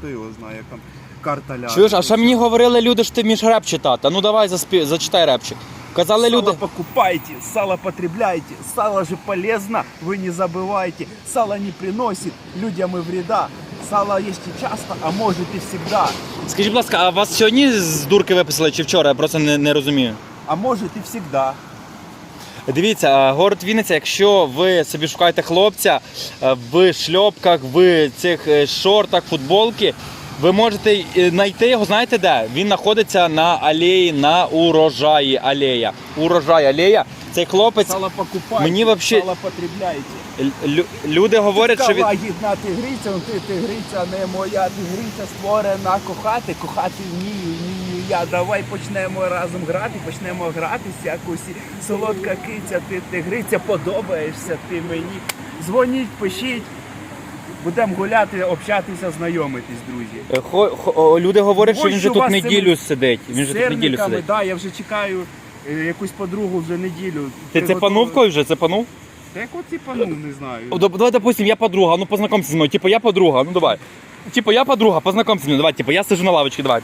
хто його знає, як там карта ляже. Чуєш, а ще мені говорили люди, що ти вмієш реп читати. А Ну давай заспі... зачитай репчик. Казали люди. Сало покупайте, сало потребляйте, сало же полезно, вы не забывайте. Сало не приносит людям и вреда. Сало ешьте часто, а может и всегда. Скажіть, будь ласка, а вас сьогодні з дурки виписали чи вчора? Я просто не, не розумію. А может и всегда. Дивіться, город Вінниця, якщо ви собі шукаєте хлопця е, в шльопках, в цих е, шортах, футболки, ви можете е, знайти його, знаєте де? Він знаходиться на алеї, на урожаї алея. Урожай алея. Цей хлопець, Сало покупайте, Мені вообще- сало потребляйте. лю- люди говорять, що він. Кава гідна тигриця, он ти тигриця не моя, тигриця створена кохати, кохати вмію, вмію я. Давай почнемо разом грати, почнемо гратися, якось солодка киця, ти тигриця, подобаєшся ти мені. Дзвоніть, пишіть. Будемо гуляти, общатися, знайомитись, друзі. Е, хо- хо- о, Люди говорять, що він же у тут вас неділю сидить. Він же тут неділю Сирниками, сидить. да, я вже чекаю е, якусь подругу вже неділю. Ти це пановкою вже? Це панов? Та як от ціпанув, не знаю. О, доб- Давай, допустим, я подруга, ну познакомься зі мною. типу я подруга, ну давай. Типу я подруга, познакомься зі мною, давай, типу я сижу на лавочці, давай.